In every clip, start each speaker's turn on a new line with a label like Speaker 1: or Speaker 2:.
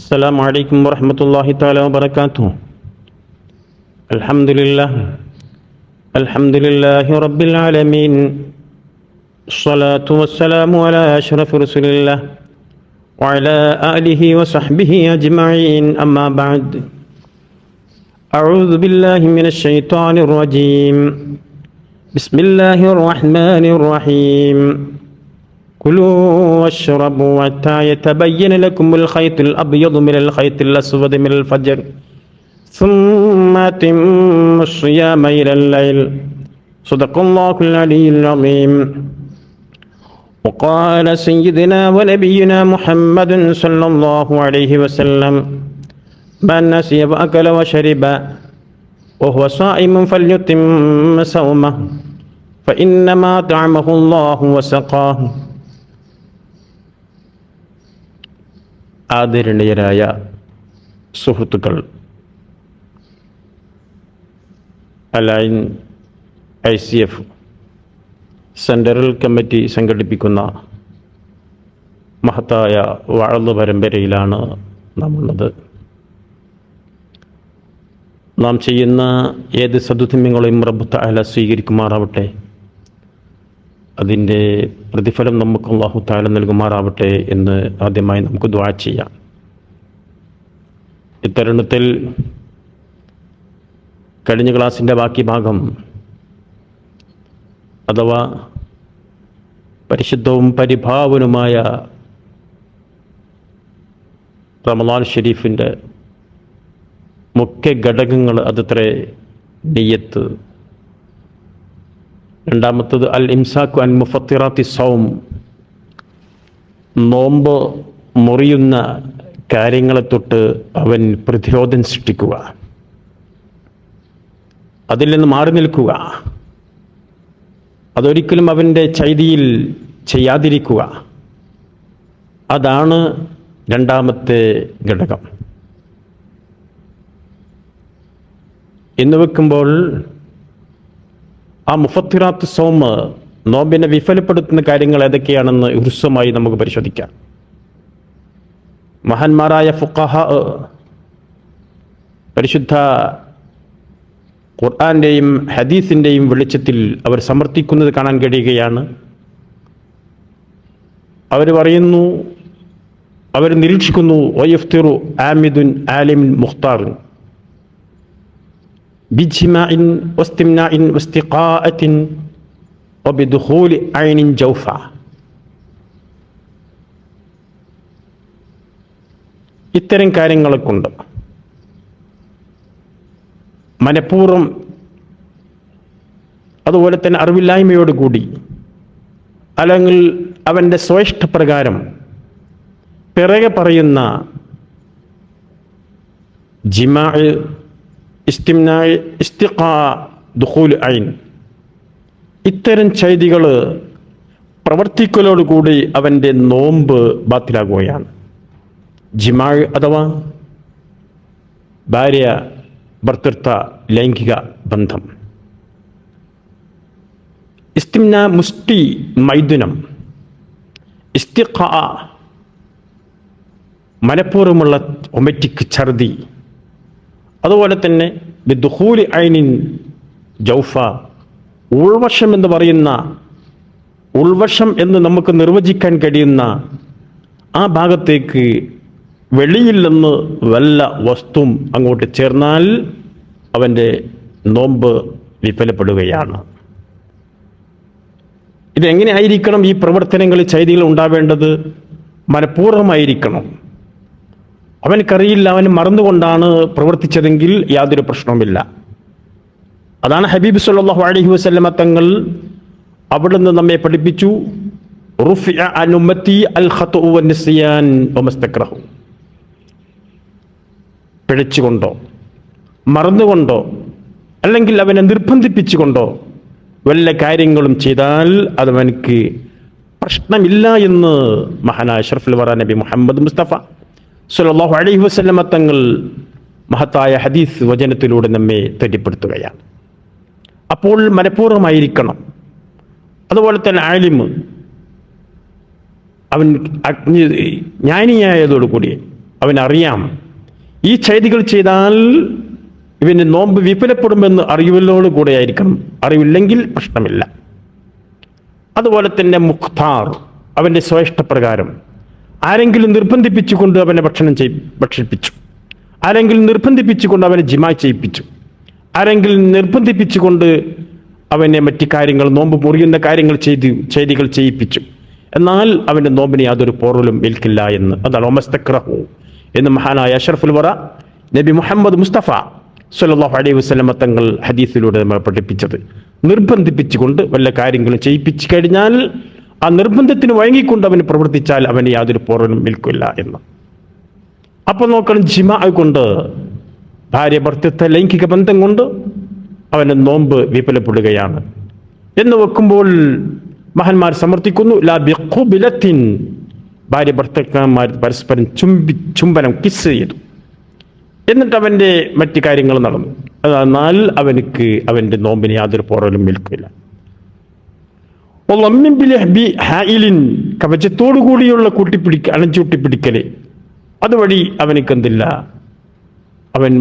Speaker 1: السلام عليكم ورحمة الله تعالى وبركاته الحمد لله الحمد لله رب العالمين الصلاة والسلام على أشرف رسول الله وعلى آله وصحبه أجمعين أما بعد أعوذ بالله من الشيطان الرجيم بسم الله الرحمن الرحيم كلوا واشربوا حتى يتبين لكم الخيط الأبيض من الخيط الأسود من الفجر. ثم أتموا الصيام إلى الليل. صدق الله العلي العظيم. وقال سيدنا ونبينا محمد صلى الله عليه وسلم من نسي وأكل وشرب وهو صائم فليتم صومه فإنما طعمه الله وسقاه. ആദരണീയരായ സുഹൃത്തുക്കൾ. Al Ain I C F central committee സംഘടിപ്പിക്കുന്ന മഹത്തായ വാഴ്ന്നു പരമ്പരയിലാണ് നമ്മളുള്ളത്. നാം ചെയ്യുന്ന ഏത് സതുധമ്യങ്ങളെയും റബ്ബ് അല സ്വീകരിക്കുമാറാവട്ടെ. അതിന്റെ പ്രതിഫലം നമുക്ക് അള്ളാഹു താല നൽകുമാറാവട്ടെ എന്ന് ആദ്യമായി നമുക്ക് ദ്വാ ചെയ്യാം. ഇത്തരുണത്തിൽ കഴിഞ്ഞ ക്ലാസിന്റെ ബാക്കി ഭാഗം അഥവാ പരിശുദ്ധവും പരിഭാവനുമായ റമലാൻ ഷെരീഫിന്റെ മുഖ്യ ഘടകങ്ങൾ അതത്രേ നെയ്യത്ത് രണ്ടാമത്തത് അൽ ഇംസാഖു അൻ മുഫത്തിറാത്തി സൗം. നോമ്പ് മുറിയുന്ന കാര്യങ്ങളെ തൊട്ട് അവൻ പ്രതിരോധം സൃഷ്ടിക്കുക. അതിൽ നിന്ന് മാറി നിൽക്കുക. അതൊരിക്കലും അവന്റെ ചൈതിയിൽ ചെയ്യാതിരിക്കുക. അതാണ് രണ്ടാമത്തെ ഘടകം. എന്ന് വെക്കുമ്പോൾ ആ മുഫത്തിറാത്ത് സോമ് നോമ്പിനെ വിഫലപ്പെടുത്തുന്ന കാര്യങ്ങൾ ഏതൊക്കെയാണെന്ന് ഹൃസ്വമായി നമുക്ക് പരിശോധിക്കാം. മഹാന്മാരായ ഫുഖഹ പരിശുദ്ധ ഖുർആാന്റെയും ഹദീസിന്റെയും വെളിച്ചത്തിൽ അവർ സമർത്ഥിക്കുന്നത് കാണാൻ കഴിയുകയാണ്. അവർ പറയുന്നു അവർ നിരീക്ഷിക്കുന്നു ഓയഫ്തിറു ആമിദുൻ ആലിമിൻ മുഖ്താറുൻ. بجماع واستمناء واستقاءة وبدخول عين جوفة ഇത്തരം കാര്യങ്ങളെ കൊണ്ട് മനഃപൂർവ്വം അതുപോലെ തന്നെ അറിവില്ലായ്മയോടുകൂടി അല്ലെങ്കിൽ അവൻ്റെ സ്വേഷ്ടപ്രകാരം പിറകെ പറയുന്ന ജിമാ ഇസ്തിംനായ് ഇസ്തിഖ ദുഹൂൽ ഐൻ. ഇത്തരം ചെയ്തികൾ പ്രവർത്തിക്കലോടുകൂടി അവന്റെ നോമ്പ് ബാത്തിലാകുകയാണ്. ജിമാഴ് അഥവാ ഭാര്യ ഭർത്തൃത്വ ലൈംഗിക ബന്ധം. ഇസ്തിംന മുസ്തി മൈദുനം. ഇസ്തിഖ മനഃപൂർവമുള്ള ഒമറ്റിക് ഛർദി. അതുപോലെ തന്നെ ബിദ്ഹൂലി ഐനിൻ ജൗഫ ഉൾവശം എന്ന് പറയുന്ന ഉൾവശം എന്ന് നമുക്ക് നിർവചിക്കാൻ കഴിയുന്ന ആ ഭാഗത്തേക്ക് വെളിയിൽ നിന്ന് വല്ല വസ്തുവും അങ്ങോട്ട് ചേർന്നാൽ അവന്റെ നോമ്പ് വിഫലപ്പെടുകയാണ്. ഇതെങ്ങനെയായിരിക്കണം ഈ പ്രവർത്തനങ്ങളിൽ ചൈതികൾ ഉണ്ടാവേണ്ടത്? മനഃപൂർവമായിരിക്കണം. അവനക്കറിയില്ല അവൻ മറന്നുകൊണ്ടാണ് പ്രവർത്തിച്ചതെങ്കിൽ യാതൊരു പ്രശ്നവുമില്ല. അതാണ് ഹബീബ് സല്ലാഹു അലഹി വസ്ലമ തങ്ങൾ അവിടുന്ന് നമ്മെ പഠിപ്പിച്ചു. പിഴച്ചുകൊണ്ടോ മറന്നുകൊണ്ടോ അല്ലെങ്കിൽ അവനെ നിർബന്ധിപ്പിച്ചുകൊണ്ടോ വല്ല കാര്യങ്ങളും ചെയ്താൽ അതവനക്ക് പ്രശ്നമില്ല എന്ന് മഹാനായ ഷർഫുൽ വറ നബി മുഹമ്മദ് മുസ്തഫ സുലല്ലാഹു അലൈഹി വസല്ലമ തങ്ങൾ മഹത്തായ ഹദീസ് വചനത്തിലൂടെ നമ്മെ തെറ്റിപ്പെടുത്തുകയാണ്. അപ്പോൾ മനഃപൂർവമായിരിക്കണം. അതുപോലെ തന്നെ ആലിമ് അവൻ അഗ്നി ജ്ഞാനിയായതോടുകൂടി അവനറിയാം ഈ ചെയ്തികൾ ചെയ്താൽ ഇവന് നോമ്പ് വിപുലപ്പെടുമെന്ന് കൂടെ ആയിരിക്കണം അറിവില്ലെങ്കിൽ പ്രശ്നമില്ല. അതുപോലെ തന്നെ മുഖ്താർ അവന്റെ സ്വേഷ്ടപ്രകാരം ആരെങ്കിലും നിർബന്ധിപ്പിച്ചുകൊണ്ട് അവനെ ഭക്ഷണം ചെയ് ഭക്ഷിപ്പിച്ചു. ആരെങ്കിലും നിർബന്ധിപ്പിച്ചുകൊണ്ട് അവനെ ജിമാ ചെയ്യിപ്പിച്ചു. ആരെങ്കിലും നിർബന്ധിപ്പിച്ചുകൊണ്ട് അവനെ മറ്റു കാര്യങ്ങൾ നോമ്പ് മുറിയുന്ന കാര്യങ്ങൾ ചെയ്തു ചെയ്തികൾ ചെയ്യിപ്പിച്ചു. എന്നാൽ അവന്റെ നോമ്പിന് യാതൊരു പോറലും ഏൽക്കില്ല എന്ന്. അതാണ് ഒമസ്തക്രഹു എന്ന് മഹാനായ അഷറഫുൽ വറ നബി മുഹമ്മദ് മുസ്തഫ സല്ലല്ലാഹു അലൈഹി വസല്ലമ തങ്ങൾ ഹദീസിലൂടെ നമ്മൾ പഠിപ്പിച്ചത്. നിർബന്ധിപ്പിച്ചുകൊണ്ട് വല്ല കാര്യങ്ങളും ചെയ്യിപ്പിച്ചു കഴിഞ്ഞാൽ ആ നിർബന്ധത്തിന് വഴങ്ങിക്കൊണ്ട് അവന് പ്രവർത്തിച്ചാൽ അവന് യാതൊരു പോറനും നിൽക്കില്ല എന്ന്. അപ്പൊ നോക്കണം ജിമ കൊണ്ട് ഭാര്യ ഭർത്തൃത്വ ലൈംഗിക ബന്ധം കൊണ്ട് അവന് നോമ്പ് വിപുലപ്പെടുകയാണ് എന്ന് വെക്കുമ്പോൾ മഹന്മാർ സമർത്ഥിക്കുന്നു ലാ ബിഖുബിലത്തിൻ ഭാര്യ ഭർത്തക്കന്മാർ പരസ്പരം ചുംബി ചുംബനം കിസ് ചെയ്തു. എന്നിട്ട് അവന്റെ മറ്റു കാര്യങ്ങൾ നടന്നു. എന്നാൽ അവനക്ക് അവന്റെ നോമ്പിന് യാതൊരു പോറലും നിൽക്കില്ല. കവചത്തോടു കൂടിയുള്ള കൂട്ടിപ്പിടിക്ക അണച്ചൂട്ടിപ്പിടിക്കൽ അതുവഴി അവനിക്കെന്തില്ല? അവൻ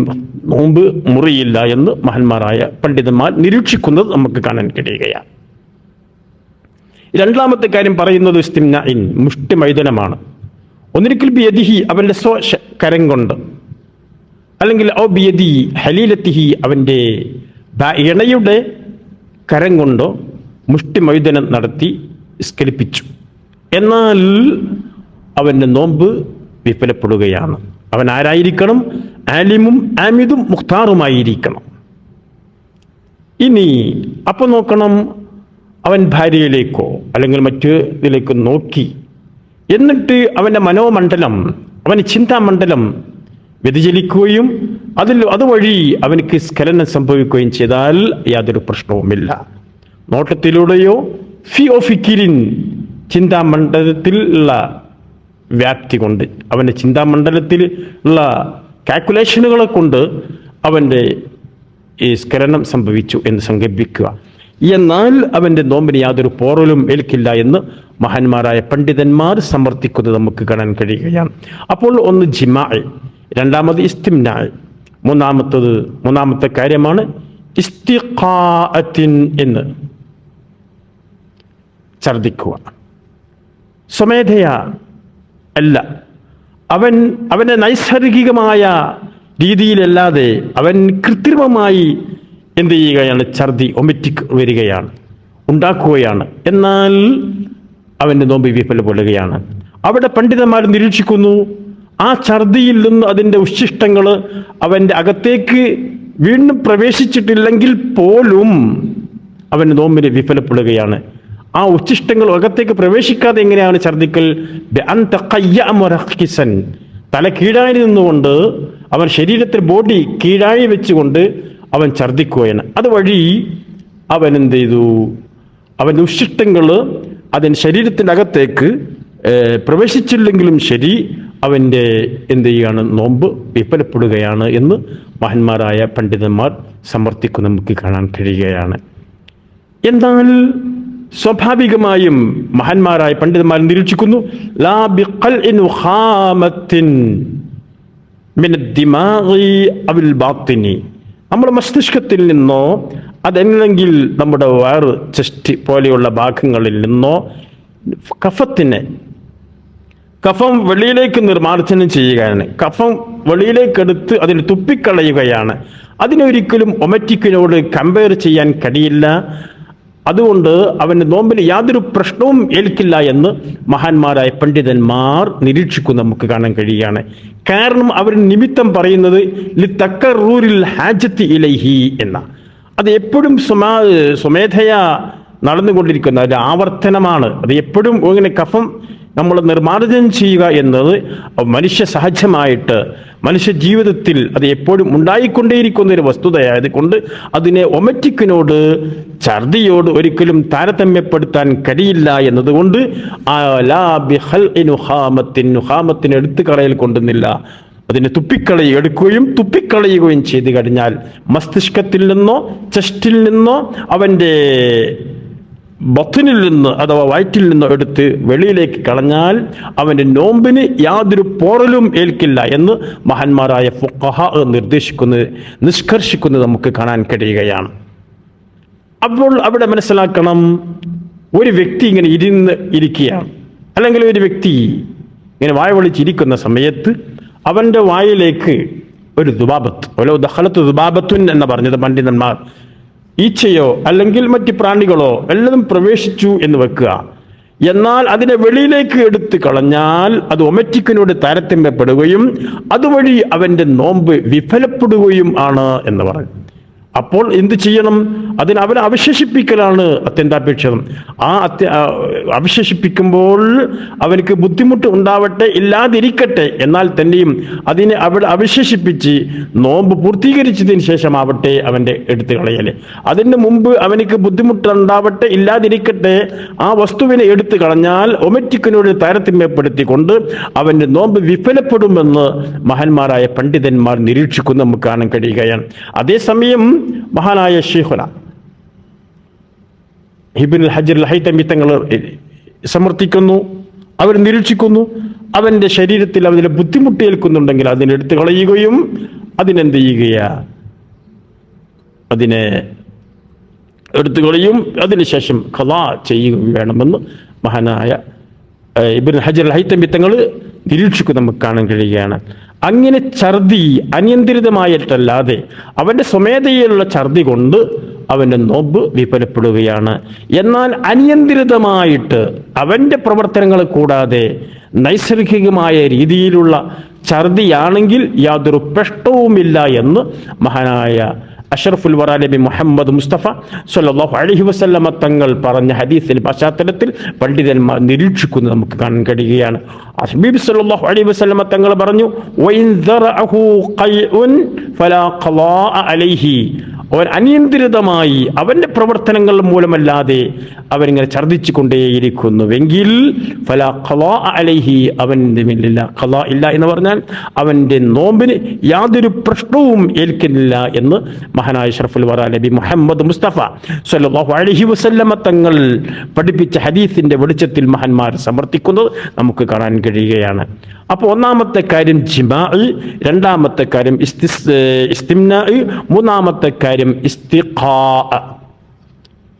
Speaker 1: നോമ്പ് മുറിയില്ല എന്ന് മഹന്മാരായ പണ്ഡിതന്മാർ നിരീക്ഷിക്കുന്നത് നമുക്ക് കാണാൻ കഴിയുകയാണ്. രണ്ടാമത്തെ കാര്യം പറയുന്നത് ഇൻ മുഷ്ടി മൈദനമാണ് ഒന്നിരിക്കൽ ബിയദിഹി അവന്റെ സ്വ കരം കൊണ്ട്. അല്ലെങ്കിൽ ഔ ബിയദി ഹലീലത്തിഹി അവന്റെ ഇണയുടെ കരം കൊണ്ടോ മുഷ്ടി മൈദനം നടത്തി സ്കലിപ്പിച്ചു എന്നാൽ അവന്റെ നോമ്പ് വിഫലപ്പെടുകയാണ്. അവൻ ആരായിരിക്കണം? ആലിമും ആമിദും മുഖ്താറുമായിരിക്കണം. ഇനി അപ്പോൾ നോക്കണം അവൻ ഭാര്യയിലേക്കോ അല്ലെങ്കിൽ മറ്റു ഇതിലേക്കോ നോക്കി. എന്നിട്ട് അവന്റെ മനോമണ്ഡലം അവന്റെ ചിന്താമണ്ഡലം വ്യതിചലിക്കുകയും അതിൽ അതുവഴി അവനക്ക് സ്ഖലനം സംഭവിക്കുകയും ചെയ്താൽ യാതൊരു പ്രശ്നവുമില്ല. നോട്ടത്തിലൂടെയോ? ഫിയോഫിക്കിരിൻ ചിന്താമണ്ഡലത്തിൽ ഉള്ള വ്യാപ്തി കൊണ്ട് അവന്റെ ചിന്താമണ്ഡലത്തിൽ ഉള്ള കാൽക്കുലേഷനുകളെ കൊണ്ട് അവന്റെ ഈ സ്ഖലനം സംഭവിച്ചു എന്ന് സങ്കല്പിക്കുക. എന്നാൽ അവന്റെ നോമ്പിന് യാതൊരു പോറലും ഏൽക്കില്ല എന്ന് മഹാന്മാരായ പണ്ഡിതന്മാർ സമർത്ഥിക്കുന്നത് നമുക്ക് കാണാൻ കഴിയുകയാണ്. അപ്പോൾ ഒന്ന് ജിമായ് രണ്ടാമത് ഇസ്തിംനായ് മൂന്നാമത്തത് മൂന്നാമത്തെ കാര്യമാണ് ഇസ്തിഖാഅത്തിൻ എന്ന്. ഛർദിക്കുക. സ്വമേധയാ അല്ല. അവൻ അവന്റെ നൈസർഗികമായ രീതിയിലല്ലാതെ അവൻ കൃത്രിമമായി എന്ത് ചെയ്യുകയാണ്? ഛർദി ഒമിറ്റിക് വരികയാണ് ഉണ്ടാക്കുകയാണ്. എന്നാൽ അവന്റെ നോമ്പ് വിഫലപ്പെടുകയാണ് അവിടെ പണ്ഡിതന്മാർ നിരീക്ഷിക്കുന്നു ആ ഛർദിയിൽ നിന്ന് അതിന്റെ ഉച്ഛിഷ്ടങ്ങൾ അവന്റെ അകത്തേക്ക് വീണ്ടും പ്രവേശിച്ചിട്ടില്ലെങ്കിൽ പോലും അവന്റെ നോമ്പിന് വിഫലപ്പെടുകയാണ്. ആ ഉച്ഛിഷ്ടങ്ങൾ അകത്തേക്ക് പ്രവേശിക്കാതെ എങ്ങനെയാണ് ഛർദിക്കൽ. തല കീഴായി നിന്നുകൊണ്ട് അവൻ ശരീരത്തിൽ ബോഡി കീഴായി വെച്ചുകൊണ്ട് അവൻ ഛർദിക്കുകയാണ് അതുവഴി അവൻ എന്ത് ചെയ്തു? അവന്റെ ഉച്ചിഷ്ടങ്ങൾ അതിന് ശരീരത്തിന്റെ അകത്തേക്ക് പ്രവേശിച്ചില്ലെങ്കിലും ശരി അവന്റെ എന്ത് ചെയ്യുകയാണ്? നോമ്പ് വിഫലപ്പെടുകയാണ് എന്ന് മഹന്മാരായ പണ്ഡിതന്മാർ സമർത്ഥിക്കുന്ന നമുക്ക് കാണാൻ കഴിയുകയാണ്. എന്നാൽ സ്വാഭാവികമായും മഹാന്മാരായ പണ്ഡിതന്മാർ നിരീക്ഷിക്കുന്നു. നമ്മുടെ മസ്തിഷ്കത്തിൽ നിന്നോ അതല്ലെങ്കിൽ നമ്മുടെ വയറ് ചെസ്റ്റ് പോലെയുള്ള ഭാഗങ്ങളിൽ നിന്നോ കഫത്തിനെ കഫം വെളിയിലേക്ക് നിർമ്മാർജനം ചെയ്യുകയാണ്. കഫം വെളിയിലേക്ക് എടുത്ത് അതിന് തുപ്പിക്കളയുകയാണ്. അതിനൊരിക്കലും ഒമറ്റിക്കിനോട് കമ്പയർ ചെയ്യാൻ കഴിയില്ല. അതുകൊണ്ട് അവന്റെ നോമ്പിന് യാതൊരു പ്രശ്നവും ഏൽക്കില്ല എന്ന് മഹാന്മാരായ പണ്ഡിതന്മാർ നിരീക്ഷിക്കും നമുക്ക് കാണാൻ കഴിയുകയാണ്. കാരണം അവർ നിമിത്തം പറയുന്നത് ലി തക്കറൂരിൽ ഹാജത്തി ഇലൈഹി എന്ന. അത് എപ്പോഴും സ്വമാ സ്വമേധയാ നടന്നുകൊണ്ടിരിക്കുന്ന ഒരു ആവർത്തനമാണ്. അത് എപ്പോഴും ഇങ്ങനെ കഫം നമ്മൾ നിർമ്മാർജനം ചെയ്യുക എന്നത് മനുഷ്യ സഹജമായിട്ട് മനുഷ്യ ജീവിതത്തിൽ അത് എപ്പോഴും ഉണ്ടായിക്കൊണ്ടേയിരിക്കുന്ന ഒരു വസ്തുതയായത് കൊണ്ട് അതിനെ ഒമറ്റിക്കിനോട് ഛർദിയോട് ഒരിക്കലും താരതമ്യപ്പെടുത്താൻ കഴിയില്ല എന്നതുകൊണ്ട് എടുത്തു കളയൽ കൊണ്ടുന്നില്ല. അതിനെ തുപ്പിക്കളയി എടുക്കുകയും തുപ്പിക്കളയുകയും ചെയ്തു കഴിഞ്ഞാൽ മസ്തിഷ്കത്തിൽ നിന്നോ ചെസ്റ്റിൽ നിന്നോ അവന്റെ ബത്തിനിൽ നിന്ന് അഥവാ വയറ്റിൽ നിന്ന് എടുത്ത് വെളിയിലേക്ക് കളഞ്ഞാൽ അവന്റെ നോമ്പിന് യാതൊരു പോറലും ഏൽക്കില്ല എന്ന് മഹാന്മാരായ ഫുഖഹ നിർദ്ദേശിക്കുന്നത് നിഷ്കർഷിക്കുന്നത് നമുക്ക് കാണാൻ കഴിയുകയാണ്. അപ്പോൾ അവിടെ മനസ്സിലാക്കണം ഒരു വ്യക്തി ഇങ്ങനെ ഇരുന്ന് ഇരിക്കുകയാണ്. അല്ലെങ്കിൽ ഒരു വ്യക്തി ഇങ്ങനെ വായ വിളിച്ചിരിക്കുന്ന സമയത്ത് അവന്റെ വായിലേക്ക് ഒരു ദുബാബത്ത് ഓരോ ദഹലത്ത് ദുബാബത്തുൻ എന്ന് പറഞ്ഞത് പണ്ഡിതന്മാർ ഈച്ചയോ അല്ലെങ്കിൽ മറ്റ് പ്രാണികളോ എല്ലാം പ്രവേശിച്ചു എന്ന് വെക്കുക. എന്നാൽ അതിനെ വെളിയിലേക്ക് എടുത്തു കളഞ്ഞാൽ അത് ഒമറ്റിക്കിനോട് താരതമ്യപ്പെടുകയും അതുവഴി അവന്റെ നോമ്പ് വിഫലപ്പെടുകയും ആണ് എന്ന് പറഞ്ഞു. അപ്പോൾ എന്ത് ചെയ്യണം? അതിന് അവനെ അവശേഷിപ്പിക്കലാണ് അത്യന്താപേക്ഷിതം ആ അത്യ അവശേഷിപ്പിക്കുമ്പോൾ അവനക്ക് ബുദ്ധിമുട്ട് ഉണ്ടാവട്ടെ ഇല്ലാതിരിക്കട്ടെ. എന്നാൽ തന്നെയും അതിനെ അവിടെ അവശേഷിപ്പിച്ച് നോമ്പ് പൂർത്തീകരിച്ചതിന് ശേഷമാവട്ടെ അവന്റെ എടുത്തു കളയൽ. അതിന് മുമ്പ് അവനക്ക് ബുദ്ധിമുട്ടുണ്ടാവട്ടെ ഇല്ലാതിരിക്കട്ടെ ആ വസ്തുവിനെ എടുത്തു കളഞ്ഞാൽ ഒമറ്റിക്കിനോട് താരതമ്യപ്പെടുത്തിക്കൊണ്ട് അവന്റെ നോമ്പ് വിഫലപ്പെടുമെന്ന് മഹന്മാരായ പണ്ഡിതന്മാർ നിരീക്ഷിക്കുന്നു നമുക്ക് കാണാൻ കഴിയുകയാണ്. അതേസമയം മഹാനായ ഷീഹുന ഹിബിൻ ഹജർ ലഹൈത്തമി തങ്ങൾ സമർത്ഥിക്കുന്നു അവർ നിരീക്ഷിക്കുന്നു അവന്റെ ശരീരത്തിൽ അവന് ബുദ്ധിമുട്ട് ഏൽക്കുന്നുണ്ടെങ്കിൽ അതിനെ എടുത്തു കളയുകയും അതിനെന്ത് ചെയ്യുകയാ? അതിനെ എടുത്തു കളയും അതിനുശേഷം ഖലാ ചെയ്യുകയും വേണമെന്ന് മഹാനായ ഇബിൻ ഹജർ ഹൈത്തമി തങ്ങൾ നിരീക്ഷിക്കും നമുക്ക് കാണാൻ കഴിയുകയാണ്. അങ്ങനെ ഛർദി അനിയന്ത്രിതമായിട്ടല്ലാതെ അവന്റെ സ്വമേധയിലുള്ള ഛർദി കൊണ്ട് അവന്റെ നോമ്പ് വിഫലപ്പെടുകയാണ്. എന്നാൽ അനിയന്ത്രിതമായിട്ട് അവന്റെ പ്രവർത്തനങ്ങൾ കൂടാതെ നൈസർഗികമായ രീതിയിലുള്ള ഛർദിയാണെങ്കിൽ യാതൊരു പ്രശ്നവുമില്ല എന്ന് മഹാനായ അഷറഫുൽ വറ നബി മുഹമ്മദ് മുസ്തഫ സല്ലല്ലാഹു അലൈഹി വസല്ലമ തങ്ങൾ പറഞ്ഞ ഹദീസിന്റെ പശ്ചാത്തലത്തിൽ പണ്ഡിതന്മാർ നിരീക്ഷിക്കുന്നത് നമുക്ക് കാണാൻ കഴിയുകയാണ്. ഹബീബ് സല്ലല്ലാഹു അലൈഹി വസല്ലമ തങ്ങൾ പറഞ്ഞു അവൻ അനിയന്ത്രിതമായി അവന്റെ പ്രവർത്തനങ്ങൾ മൂലമല്ലാതെ അവനിങ്ങനെ ഛർദ്ദിച്ചു കൊണ്ടേയിരിക്കുന്നുവെങ്കിൽ ഫല ഖലാ അലൈഹി അവന്റെ മേലില്ല. ഖലാ ഇല്ല എന്ന് പറഞ്ഞാൽ അവന്റെ നോമ്പിന് യാതൊരു പ്രശ്നവും ഏൽക്കുന്നില്ല എന്ന് മഹാനായ ഷറഫുൽ വറ നബി മുഹമ്മദ് മുസ്തഫ സല്ലല്ലാഹു അലൈഹി വസല്ലമ തങ്ങൾ പഠിപ്പിച്ച ഹദീസിന്റെ വെളിച്ചത്തിൽ മഹാന്മാർ സമർത്ഥിക്കുന്നത് നമുക്ക് കാണാൻ കഴിയുകയാണ്. അപ്പോൾ ഒന്നാമത്തെ കാര്യം ജിമാ രണ്ടാമത്തെ കാര്യം ഇസ്തിസ് ഇസ്തിംനാ മൂന്നാമത്തെ കാര്യം ഇസ്തിഖാ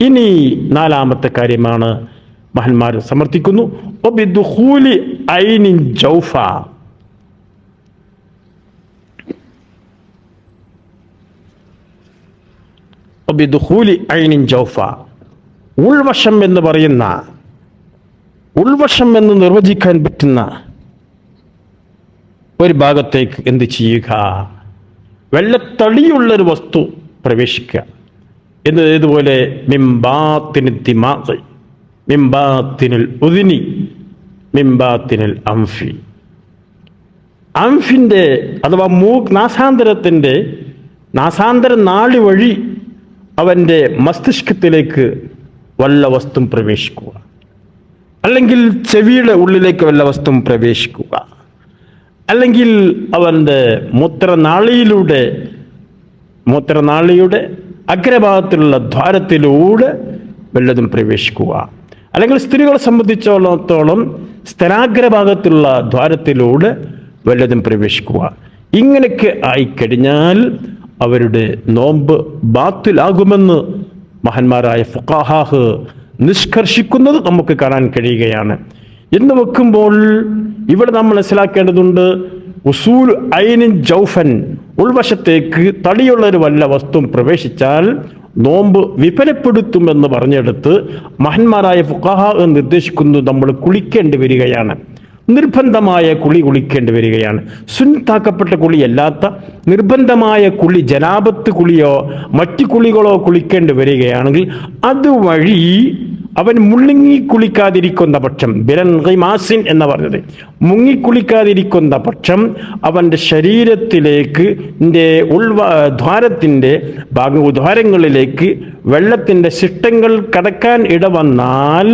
Speaker 1: ഇനി നാലാമത്തെ കാര്യമാണ് മഹന്മാർ സമർത്ഥിക്കുന്നു. ജൗഫ. ജൗഫ. ഉൾവശം എന്ന് പറയുന്ന ഉൾവശം എന്ന് നിർവചിക്കാൻ പറ്റുന്ന ഒരു ഭാഗത്തേക്ക് എന്ത് ചെയ്യുക? വെള്ളത്തടിയുള്ളൊരു വസ്തു പ്രവേശിക്കുക. എന്ന് ദിമാഗ് മിംബാത്തിനുൽ ഉദിനി മിംബാത്തിനുൽ അംഫി. അംഫിന്റെ അഥവാ മൂ നാസാന്തരത്തിന്റെ നാസാന്തര നാളി വഴി അവന്റെ മസ്തിഷ്കത്തിലേക്ക് വല്ല വസ്തു പ്രവേശിക്കുക. അല്ലെങ്കിൽ ചെവിയുടെ ഉള്ളിലേക്ക് വല്ല വസ്തു പ്രവേശിക്കുക. അല്ലെങ്കിൽ അവന്റെ മൂത്രനാളിയിലൂടെ മൂത്രനാളിയുടെ അഗ്രഭാഗത്തിലുള്ള ദ്വാരത്തിലൂടെ വല്ലതും പ്രവേശിക്കുക. അല്ലെങ്കിൽ സ്ത്രീകളെ സംബന്ധിച്ചോളത്തോളം സ്ഥലാഗ്രഭാഗത്തുള്ള ദ്വാരത്തിലൂടെ വല്ലതും പ്രവേശിക്കുക. ഇങ്ങനെയൊക്കെ ആയിക്കഴിഞ്ഞാൽ അവരുടെ നോമ്പ് ബാത്തിലാകുമെന്ന് മഹന്മാരായ ഫുഖാഹ് നിഷ്കർഷിക്കുന്നത് നമുക്ക് കാണാൻ കഴിയുകയാണ്. എന്ന് വെക്കുമ്പോൾ ഇവിടെ നാം മനസ്സിലാക്കേണ്ടതുണ്ട് ഉസൂൽ ഐനിൻ ജൗഫൻ ഉൾവശത്തേക്ക് തടിയുള്ള ഒരു വല്ല വസ്തു പ്രവേശിച്ചാൽ നോമ്പ് വിഫലപ്പെടുത്തുമെന്ന് പറഞ്ഞെടുത്ത് മഹന്മാരായ ഫുഖാഹ എന്ന് നിർദ്ദേശിക്കുന്നത് നമ്മൾ കുളിക്കേണ്ടി വരികയാണ്. നിർബന്ധമായ കുളി കുളിക്കേണ്ടി വരികയാണ്. സുന്നത്താക്കപ്പെട്ട കുളിയല്ലാത്ത നിർബന്ധമായ കുളി ജനാപത്ത് കുളിയോ മറ്റു കുളികളോ കുളിക്കേണ്ടി വരികയാണെങ്കിൽ അതുവഴി അവൻ മുള്ളിങ്ങി കുളിക്കാതിരിക്കുന്ന പക്ഷം ബിരൻ മാസിൻ എന്ന് പറഞ്ഞത്. മുങ്ങിക്കുളിക്കാതിരിക്കുന്ന പക്ഷം അവന്റെ ശരീരത്തിലേക്ക് ഉൾവ ദ്വാരത്തിന്റെ ഭാഗ ദ്വാരങ്ങളിലേക്ക് വെള്ളത്തിന്റെ ശിഷ്ടങ്ങൾ കടക്കാൻ ഇടവന്നാൽ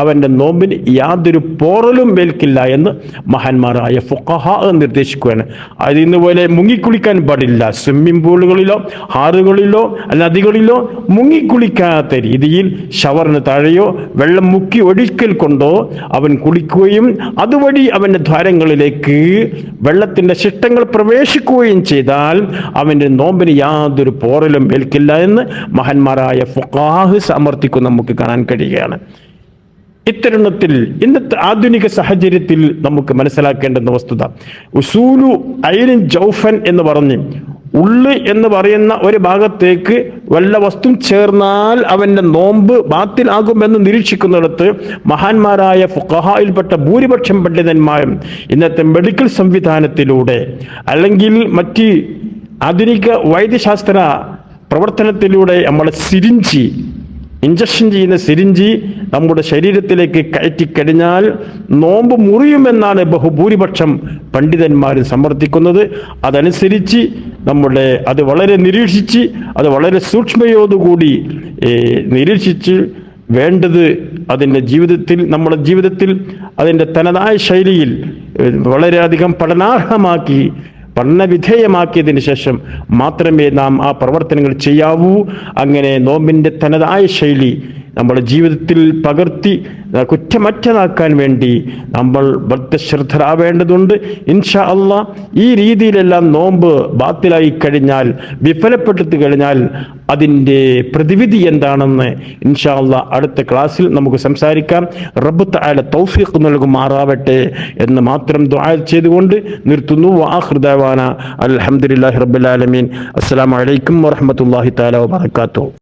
Speaker 1: അവന്റെ നോമ്പിന് യാതൊരു പോറലും വേൽക്കില്ല എന്ന് മഹാന്മാരായ ഫുക്കഹ നിർദ്ദേശിക്കുകയാണ് അത് ഇന്നുപോലെ മുങ്ങിക്കുളിക്കാൻ പാടില്ല. സ്വിമ്മിംഗ് പൂളുകളിലോ ഹാറുകളിലോ നദികളിലോ മുങ്ങിക്കുളിക്കാത്ത രീതിയിൽ ഷവറിന് താഴെയോ വെള്ളം മുക്കി ഒഴിക്കൽ കൊണ്ടോ അവൻ കുളിക്കുകയും അതുവഴി അവന്റെ ദ്വാരങ്ങളിലേക്ക് വെള്ളത്തിന്റെ ശിഷ്ടങ്ങൾ പ്രവേശിക്കുകയും ചെയ്താൽ അവന്റെ നോമ്പിന് യാതൊരു പോറലും വേൽക്കില്ല എന്ന് മഹാന്മാരായ ഫുക്കാഹ് സമർത്ഥിക്കും നമുക്ക് കാണാൻ കഴിയുകയാണ്. ഇത്തരുണത്തിൽ ഇന്നത്തെ ആധുനിക സാഹചര്യത്തിൽ നമുക്ക് മനസ്സിലാക്കേണ്ടുന്ന വസ്തുത. ഉസൂലു ഐലിൻ ജൗഫൻ എന്ന് പറഞ്ഞ് ഉള്ളു എന്ന് പറയുന്ന ഒരു ഭാഗത്തേക്ക് വല്ല വസ്തു ചേർന്നാൽ അവന്റെ നോമ്പ് ബാത്തിലാകുമെന്ന് നിരീക്ഷിക്കുന്നിടത്ത് മഹാന്മാരായ ഫുഖഹായിൽപ്പെട്ട ഭൂരിപക്ഷം പണ്ഡിതന്മാരും ഇന്നത്തെ മെഡിക്കൽ സംവിധാനത്തിലൂടെ അല്ലെങ്കിൽ മറ്റ് ആധുനിക വൈദ്യശാസ്ത്ര പ്രവർത്തനത്തിലൂടെ നമ്മൾ സിരിഞ്ചി ഇഞ്ചക്ഷൻ ചെയ്യുന്ന സിരിഞ്ചി നമ്മുടെ ശരീരത്തിലേക്ക് കയറ്റിക്കഴിഞ്ഞാൽ നോമ്പ് മുറിയുമെന്നാണ് ബഹുഭൂരിപക്ഷം പണ്ഡിതന്മാർ സമർത്ഥിക്കുന്നത്. അതനുസരിച്ച് നമ്മുടെ അത് വളരെ നിരീക്ഷിച്ച് അത് വളരെ സൂക്ഷ്മയോടുകൂടി നിരീക്ഷിച്ച് വേണ്ടത് അതിന്റെ ജീവിതത്തിൽ നമ്മുടെ ജീവിതത്തിൽ അതിന്റെ തനതായ ശൈലിയിൽ വളരെയധികം പഠനാർഹമാക്കി പഠനവിധേയമാക്കിയതിന് ശേഷം മാത്രമേ നാം ആ പ്രവർത്തനങ്ങൾ ചെയ്യാവൂ. അങ്ങനെ നോമ്പിന്റെ തനതായ ശൈലി നമ്മുടെ ജീവിതത്തിൽ പകർത്തി കുറ്റമറ്റതാക്കാൻ വേണ്ടി നമ്മൾ ഭക്തശ്രദ്ധരാവേണ്ടതുണ്ട് ഇൻഷാ അള്ളാ ഈ രീതിയിലെല്ലാം നോമ്പ് ബാത്തിലായി കഴിഞ്ഞാൽ വിഫലപ്പെട്ടു കഴിഞ്ഞാൽ അതിന്റെ പ്രതിവിധി എന്താണെന്ന് ഇൻഷാ അള്ളാ അടുത്ത ക്ലാസ്സിൽ നമുക്ക് സംസാരിക്കാം. റബ്ബ് തആല തൗഫീഖ് നൽകുമാറാവട്ടെ എന്ന് മാത്രം ദുആ ചെയ്തുകൊണ്ട് നിർത്തുന്നു. വാഹൃദാന റബ്ബിൽ ആലമീൻ. അസ്സലാമു അലൈക്കും വറഹ്മത്തുള്ളാഹി തആല വബറകാതുഹു.